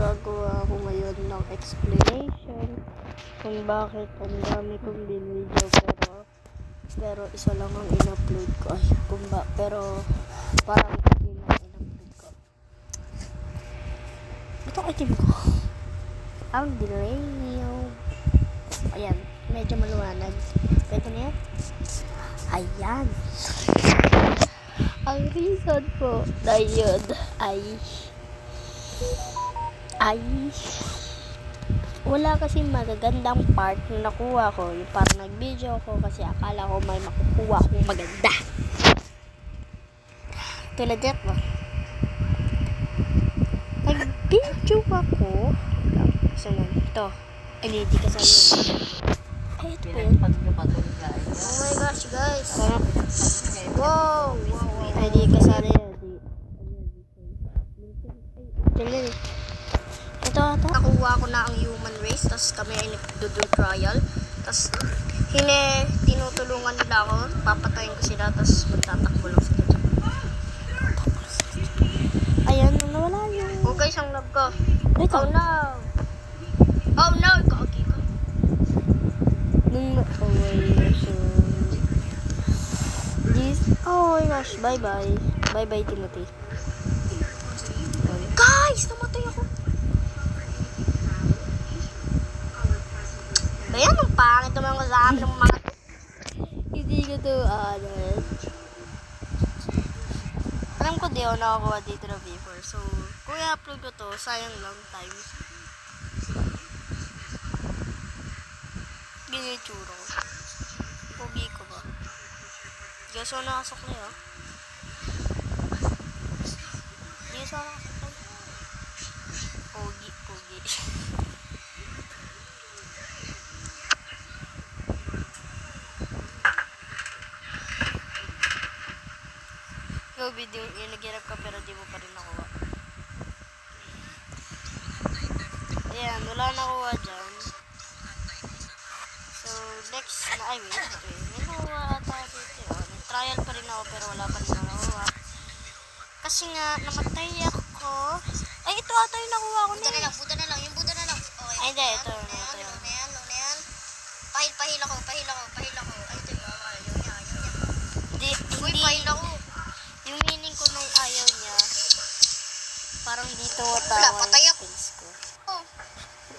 gagawa ako ngayon ng explanation kung bakit ang dami kong binidyo pero pero isa lang ang in-upload ko. Ay, kung ba, pero parang hindi lang in-upload ko. Ito itim ko. Ang dilaw. Ayan, medyo maluwanag. Pwede na yan? Ayan. Ang reason po na yun ay ay wala kasi magagandang part na nakuha ko. Yung parang nag-video ko kasi akala ko may makukuha akong maganda. Tulad dito. Nag-video ako. Saan na? Ito. Ay, hindi ka sa Ay, ito yun. Oh my gosh, guys. Pinagpag nyo Wow! Ay, di kasali yan. Di. Tingnan eh. Ito ata. Nakuha ko na ang human race, tapos kami ay nagdo-do trial. Tapos, hine, tinutulungan nila ako. Papatayin ko sila, tapos magtatakbo lang sila. Ayan, nawala yung... Oh guys, ang love ko. Wait Oh no! Oh no! Kaki ko. Nung away na siya. This, oh my gosh, bye bye. Bye bye, Timothy. Guys, namatay ako. Bayan, ang pangit naman ko sa amin ng mga... Hindi ko to, ano. Alam ko di ako nakakuha dito na before. So, kung i-upload ko to, sayang lang time. Ganyan yung tsura ko. Pogi ko ba? Guys, ako nakasukli ah. Guys, ako nakasukli. Pogi, pogi. video, yung nagirap ka pero di mo pa rin nakuha. Ayan, wala nakuha dyan. So, next na, ay wait, wait. May nakuha ata dito. Oh. Nag-trial pa rin ako pero wala pa rin nakuha. Kasi nga, namatay ako. Ay, ito ata yung nakuha ko na. Buta na lang, buta na lang, yung buta na lang. Okay. Ay, hindi, ito. Low na yan, yun. na yan, na yan. Pahil, pahil ako, pahil ako, pahil ako. Ay, ito yung ayaw niya, ayaw niya. Di, Uy, hindi, pahil ako. Yung ayaw niya, parang dito Wala, tawa patay yung ako. skills ko. Oh,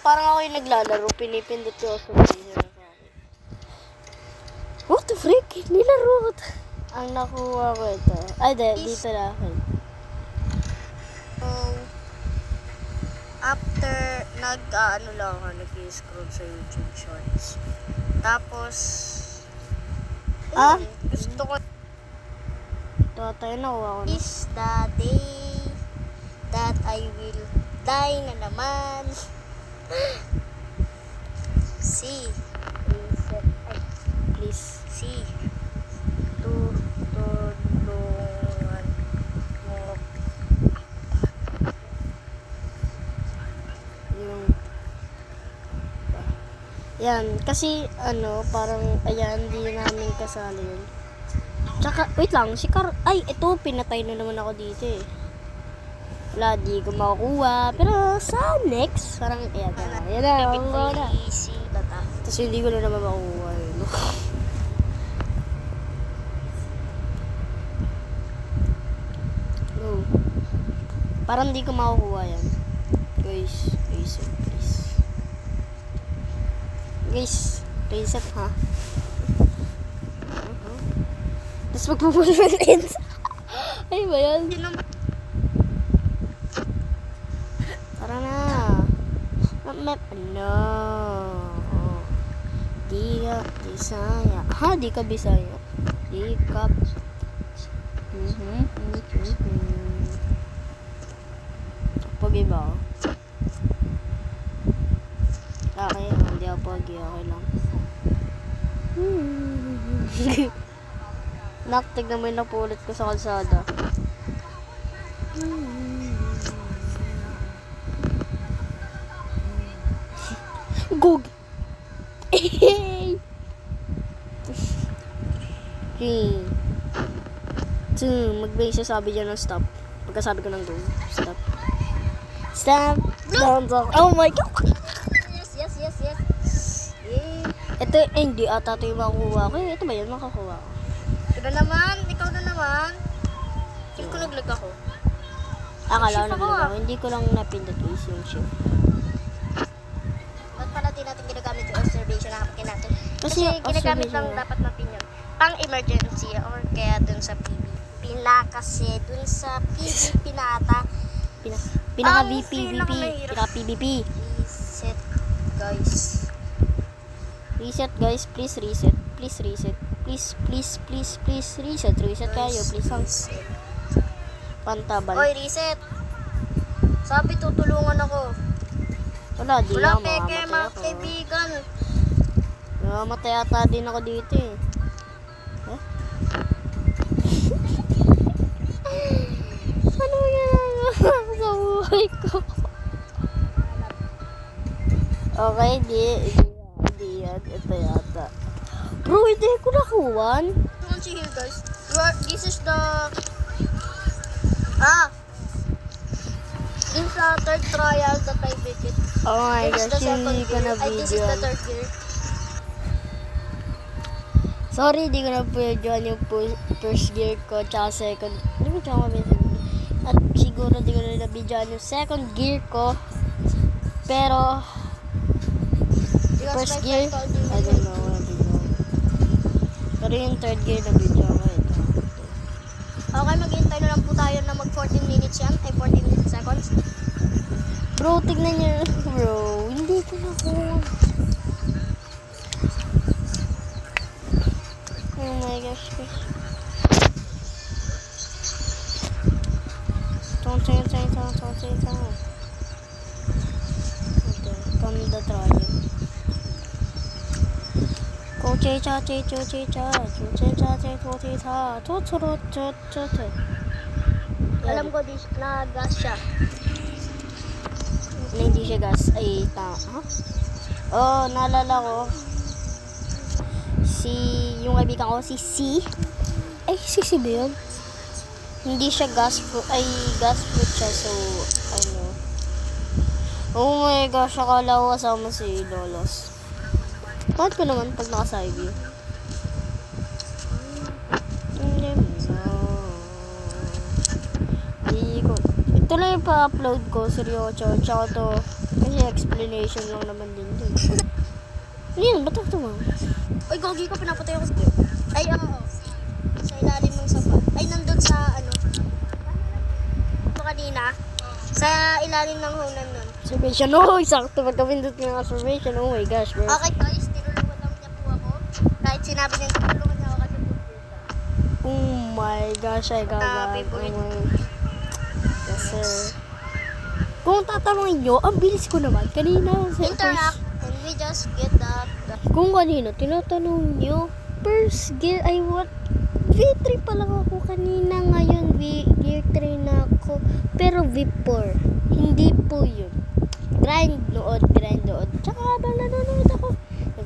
Parang ako yung naglalaro, pinipindot ko sa video. What the frick? Nilaro ko. Ang nakuha ko ito. Ay, di, dito na akin. So, after nag, ah, ano lang ako, nag-scroll sa YouTube Shorts. Tapos, ah, gusto ko. Ito tayo nakuha ko na. is the day that I will die na naman. See, Reset. Ay, please. see. tutulungan mo yung yan kasi ano parang ayan hindi namin kasali yun tsaka wait lang si Car ay ito pinatay na naman ako dito eh wala di ko makukuha pero sa next parang ayan na ayan na makukuha na tapos hindi ko na naman makukuha yun No. Parang di ko makukuha yan. Guys, reset please. Guys, reset ha. Tapos magpupulo ng ends. Ay ba yan? Tara na. Map. No. Di ka Bisaya. Ha? Di ka Bisaya. Di ka Mhm. Mhm. Pogi ba? Okay, hindi ako pogi. Okay lang. Nak, tignan mo yung napulot ko sa kalsada. Gog! Three. Two. Magbigay siya sabi dyan ng stop. Pagkasabi ko ng go. Stop. Stop Thumbs up. Oh my God. Yes, yes, yes, yes. Ito, eh, hindi ata ito yung makukuha ko. Eh, Ito ba yun makakuha ko? Ito na naman, ikaw na naman. Hindi ko naglag ako. Akala ko ako, na ah. Hindi ko lang napindot is yung shift. Ba't pala di natin ginagamit yung observation na hapakin natin? Kasi Kasi, ginagamit lang dapat na pinyon. Pang emergency or kaya dun sa PvP na kasi dun sa PvP na ata. Pina, pinaka Ang VP, VP, pinaka PVP. Reset guys. Reset guys, please reset. Please reset. Please, please, please, please reset. Reset kayo, please. Reset. pantaban. Oy, reset. Sabi tutulungan ako. Wala, di Wala lang peke mga ako. kaibigan. Mamamatay ata din ako dito eh. Huh? Ano yan? sa buhay ko? Okay, di. Di, di yan. Ito yata. Bro, hindi ko nakuhan. Come on, see here guys. You are, this is the... Ah! This is the third trial that I did it. Oh my This is gosh, hindi ko gear. na Ay, this is the video. third gear. Sorry, di ko na video yung first gear ko tsaka second. Hindi ko tsaka. At siguro di ko na video yung second gear ko. Pero, first gear, I. I don't know. Pero yung third gear na video ko ito. Okay, maghihintay na lang po tayo na mag 14 minutes yan. Ay, 14 seconds. Bro, tignan niyo. Bro, hindi ko na ko. Oh my gosh. gosh. Don't say, say, don't say, say. Okay, come the trial. Go che cha che cho che cha, cho che cha che cho che cha, cho cho ro cho cho cho. Alam ko, this, na gas siya. na hindi siya gas ay ta ha? Oh, naalala ko si yung kaibigan ko si C ay si C ba yun? hindi siya gas fruit ay gas fruit siya so ano oh my gosh akala ko kasama si Lolos bakit ko naman pag naka side view hindi mo hindi ko ito lang yung pa-upload ko, seryoso. Tsaka to, kasi explanation lang naman din eh. Ano yun? Ba't ako mo? Uy, gogi ko, pinapatay ako sa Ay, oo. Sa ilalim ng sofa. Ay, nandun sa, ano. Ito kanina. Sa ilalim ng hunan nun. Observation. Oh, sakto. Pagkapindot ko ng observation. Oh my gosh, bro. Okay, guys, tinulungan lang niya po ako. Kahit sinabi niya, tinulungan niya ako kasi Oh my gosh, I got that. Oh Yes, sir. Kung tatanungin nyo, ang bilis ko naman. Kanina, sa Interact, and we just get that. Kung kanina, tinatanong nyo, first gear, ay what? V3 pa lang ako kanina ngayon, V, gear 3 na ako. Pero V4, hindi po yun. Grind nood, grind nood. Tsaka habang nanonood ako,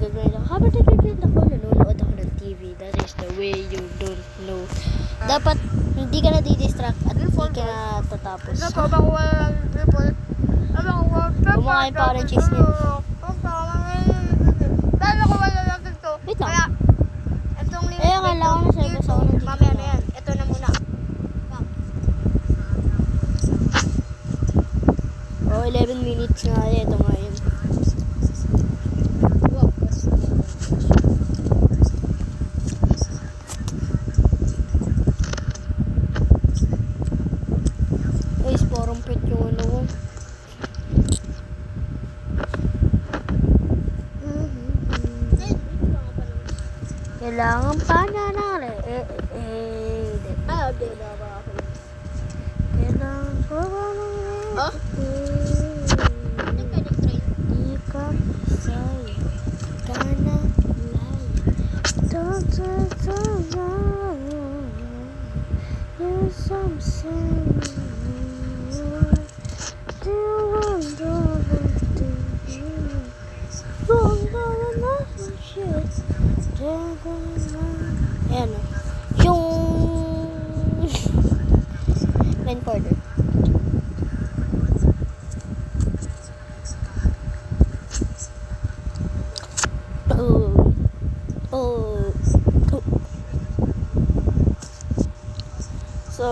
nag-grind ako. Habang nag-grind ako, nanonood ako ng TV. That is the way you don't know. Dapat, hindi ka na distract at hindi ka na tatapos. Ano ko Kumakain pa ako ng lang dito. Wait lang. Eh, akala ko nasa dito, labas ako ng dito. Mamaya na yan. Ito na muna. Oh, 11 minutes eh. Ito nga yun. Wow. Guys, parang pet yung ano ko. Kailangan pa na na eh, eh, eh, hindi. Ah, okay. Dawa ako. Kailangan ko ba Oh? Hindi Ayan o. Yung main border. Oh. Oh. oh. So,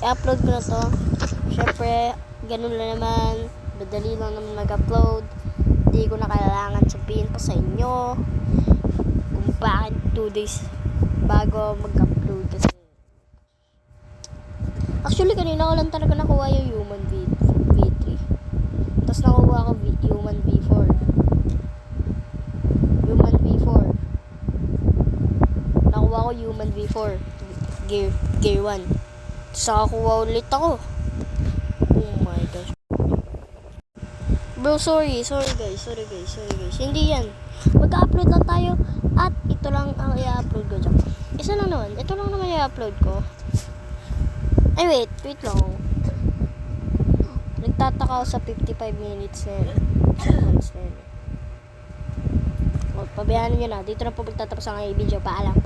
i-upload ko na to. Siyempre, ganun lang naman. Madali lang naman mag-upload. Hindi ko na kailangan sabihin pa sa inyo bakit 2 days bago mag-upload kasi. Actually, kanina ko lang talaga nakuha yung human V V3. Tapos nakuha ko v- human V4. Human V4. Nakuha ko human V4. Gear, gear 1. Tapos nakakuha ulit ako. Oh my gosh. Bro, sorry. Sorry guys. Sorry guys. Sorry guys. Hindi yan. Mag-upload lang tayo. At ito lang ang i-upload ko dyan. Isa lang naman. Ito lang naman i-upload ko. Ay, wait. Wait lang. Nagtataka ako sa 55 minutes na yun. Seconds na yun. Pabayaan nyo na. Dito na po magtatapos ang video. Paalam.